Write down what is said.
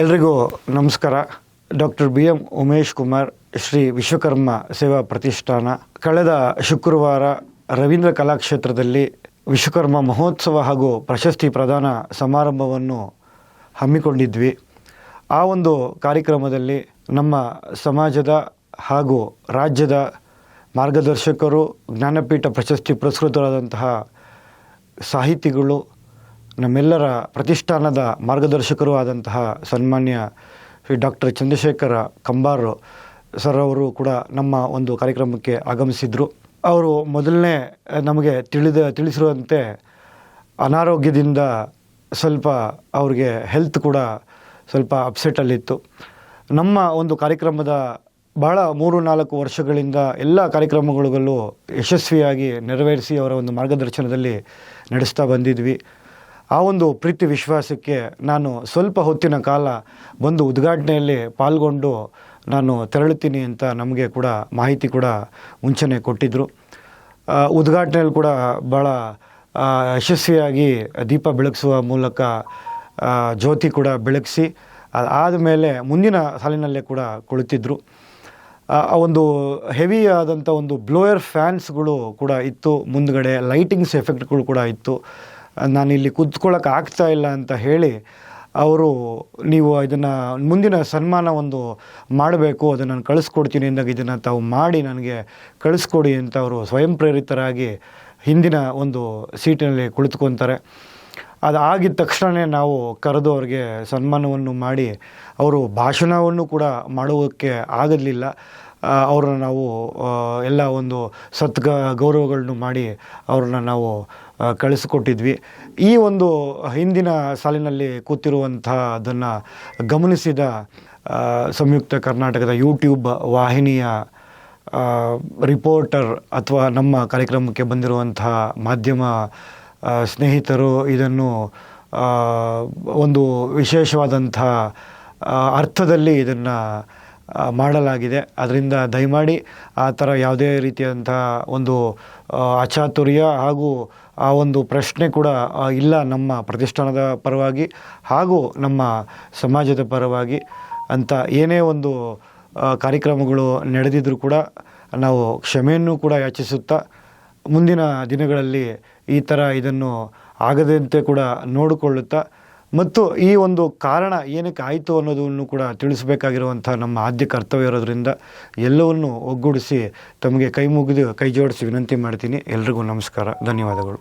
ಎಲ್ರಿಗೂ ನಮಸ್ಕಾರ. Doctor B M Umesh Kumar, Shri Vishwakarma Seva Pratishthana. ಕಳೆದ ಶುಕ್ರವಾರ ರವೀಂದ್ರ ಕಲಾಕ್ಷೇತ್ರದಲ್ಲಿ ವಿಶ್ವಕರ್ಮ ಮಹೋತ್ಸವ ಹಾಗೂ ಪ್ರಶಸ್ತಿ ಪ್ರದಾನ ಸಮಾರಂಭವನ್ನು ಹಮ್ಮಿಕೊಂಡಿದ್ವಿ. ಆ ಒಂದು ಕಾರ್ಯಕ್ರಮದಲ್ಲಿ ನಮ್ಮ ಸಮಾಜದ ಹಾಗೂ ರಾಜ್ಯದ ಮಾರ್ಗದರ್ಶಕರು, ಜ್ಞಾನಪೀಠ ಪ್ರಶಸ್ತಿ ಪುರಸ್ಕೃತರಾದಂತಹ ಸಾಹಿತಿಗಳು ನಮ್ಮೆಲ್ಲರ ಪ್ರತಿಷ್ಠಾನದ ಮಾರ್ಗದರ್ಶಕರು ಆದಂತಹ ಸನ್ಮಾನ್ಯ ಶ್ರೀ ಡಾಕ್ಟರ್ ಚಂದ್ರಶೇಖರ ಕಂಬಾರ್ ಸರ್ ಅವರು ಕೂಡ ನಮ್ಮ ಒಂದು ಕಾರ್ಯಕ್ರಮಕ್ಕೆ ಆಗಮಿಸಿದರು. ಅವರು ಮೊದಲನೇ ನಮಗೆ ತಿಳಿದ, ತಿಳಿಸಿರುವಂತೆ ಅನಾರೋಗ್ಯದಿಂದ ಸ್ವಲ್ಪ ಅವ್ರಿಗೆ ಹೆಲ್ತ್ ಕೂಡ ಸ್ವಲ್ಪ ಅಪ್ಸೆಟಲ್ಲಿತ್ತು ನಮ್ಮ ಒಂದು ಕಾರ್ಯಕ್ರಮದ ಭಾಳ ಮೂರು, ನಾಲ್ಕು ವರ್ಷಗಳಿಂದ ಎಲ್ಲ ಕಾರ್ಯಕ್ರಮಗಳಲ್ಲೂ ಯಶಸ್ವಿಯಾಗಿ ನೆರವೇರಿಸಿ ಅವರ ಒಂದು ಮಾರ್ಗದರ್ಶನದಲ್ಲಿ ನಡೆಸ್ತಾ ಬಂದಿದ್ವಿ. ಆ ಒಂದು ಪ್ರೀತಿ ವಿಶ್ವಾಸಕ್ಕೆ ನಾನು ಸ್ವಲ್ಪ ಹೊತ್ತಿನ ಕಾಲ ಬಂದು ಉದ್ಘಾಟನೆಯಲ್ಲಿ ಪಾಲ್ಗೊಂಡು ನಾನು ತೆರಳುತ್ತೀನಿ ಅಂತ ನಮಗೆ ಕೂಡ ಮಾಹಿತಿ ಕೂಡ ಮುಂಚೆನೇ ಕೊಟ್ಟಿದ್ದರು ಉದ್ಘಾಟನೆಯಲ್ಲಿ ಕೂಡ ಭಾಳ ಯಶಸ್ವಿಯಾಗಿ ದೀಪ ಬೆಳಗಿಸುವ ಮೂಲಕ ಜ್ಯೋತಿ ಕೂಡ ಬೆಳಗಿಸಿ ಆದಮೇಲೆ ಮುಂದಿನ ಸಾಲಿನಲ್ಲೇ ಕೂಡ ಕುಳಿತಿದ್ದರು ಆ ಒಂದು ಹೆವಿ ಆದಂಥ ಒಂದು ಬ್ಲೋಯರ್ ಫ್ಯಾನ್ಸ್ಗಳು ಕೂಡ ಇತ್ತು, ಮುಂದುಗಡೆ ಲೈಟಿಂಗ್ಸ್ ಎಫೆಕ್ಟ್ಗಳು ಕೂಡ ಇತ್ತು. ನಾನು ಇಲ್ಲಿ ಕೂತ್ಕೊಳ್ಳೋಕೆ ಆಗ್ತಾ ಇಲ್ಲ ಅಂತ ಹೇಳಿ ಅವರು, ನೀವು ಇದನ್ನು ಮುಂದಿನ ಸನ್ಮಾನ ಒಂದು ಮಾಡಬೇಕು, ಅದನ್ನು ನಾನು ಕಳಿಸ್ಕೊಡ್ತೀನಿ ಅಂದಾಗ ಇದನ್ನು ತಾವು ಮಾಡಿ ನನಗೆ ಕಳಿಸ್ಕೊಡಿ ಅಂತ ಅವರು ಸ್ವಯಂ ಪ್ರೇರಿತರಾಗಿ ಹಿಂದಿನ ಒಂದು ಸೀಟಿನಲ್ಲಿ ಕುಳಿತುಕೊತಾರೆ. ಅದು ಆಗಿದ ತಕ್ಷಣವೇ ನಾವು ಕರೆದು ಅವ್ರಿಗೆ ಸನ್ಮಾನವನ್ನು ಮಾಡಿ, ಅವರು ಭಾಷಣವನ್ನು ಕೂಡ ಮಾಡುವುದಕ್ಕೆ ಆಗಲಿಲ್ಲ. ಅವ್ರನ್ನ ನಾವು ಎಲ್ಲ ಒಂದು ಸತ್ಗ ಗೌರವಗಳನ್ನು ಮಾಡಿ ಅವ್ರನ್ನ ನಾವು ಕಳಿಸಿಕೊಟ್ಟಿದ್ವಿ. ಈ ಒಂದು ಹಿಂದಿನ ಸಾಲಿನಲ್ಲಿ ಕೂತಿರುವಂಥ ಅದನ್ನು ಗಮನಿಸಿದ ಸಂಯುಕ್ತ ಕರ್ನಾಟಕದ ಯೂಟ್ಯೂಬ್ ವಾಹಿನಿಯ ರಿಪೋರ್ಟರ್ ಅಥವಾ ನಮ್ಮ ಕಾರ್ಯಕ್ರಮಕ್ಕೆ ಬಂದಿರುವಂಥ ಮಾಧ್ಯಮ ಸ್ನೇಹಿತರು ಇದನ್ನು ಒಂದು ವಿಶೇಷವಾದಂಥ ಅರ್ಥದಲ್ಲಿ ಇದನ್ನು ಮಾಡಲಾಗಿದೆ. ಅದರಿಂದ ದಯಮಾಡಿ ಆ ಥರ ಯಾವುದೇ ರೀತಿಯಾದಂಥ ಒಂದು ಅಚಾತುರ್ಯ ಹಾಗೂ ಆ ಒಂದು ಪ್ರಶ್ನೆ ಕೂಡ ಇಲ್ಲ ನಮ್ಮ ಪ್ರತಿಷ್ಠಾನದ ಪರವಾಗಿ ಹಾಗೂ ನಮ್ಮ ಸಮಾಜದ ಪರವಾಗಿ ಅಂತ ಏನೇ ಒಂದು ಕಾರ್ಯಕ್ರಮಗಳು ನಡೆದಿದ್ದರೂ ಕೂಡ ನಾವು ಕ್ಷಮೆಯನ್ನು ಕೂಡ ಯಾಚಿಸುತ್ತಾ ಮುಂದಿನ ದಿನಗಳಲ್ಲಿ ಈ ಥರ ಇದನ್ನು ಆಗದಂತೆ ಕೂಡ ನೋಡಿಕೊಳ್ಳುತ್ತಾ ಮತ್ತು ಈ ಒಂದು ಕಾರಣ ಏನಕ್ಕೆ ಆಯಿತು ಅನ್ನೋದನ್ನು ಕೂಡ ತಿಳಿಸಬೇಕಾಗಿರುವಂಥ ನಮ್ಮ ಆದ್ಯ ಕರ್ತವ್ಯ ಇರೋದ್ರಿಂದ ಎಲ್ಲವನ್ನು ಒಗ್ಗೂಡಿಸಿ ತಮಗೆ ಕೈ ಮುಗಿದು ಕೈ ಜೋಡಿಸಿ ವಿನಂತಿ ಮಾಡ್ತೀನಿ. ಎಲ್ರಿಗೂ ನಮಸ್ಕಾರ. ಧನ್ಯವಾದಗಳು.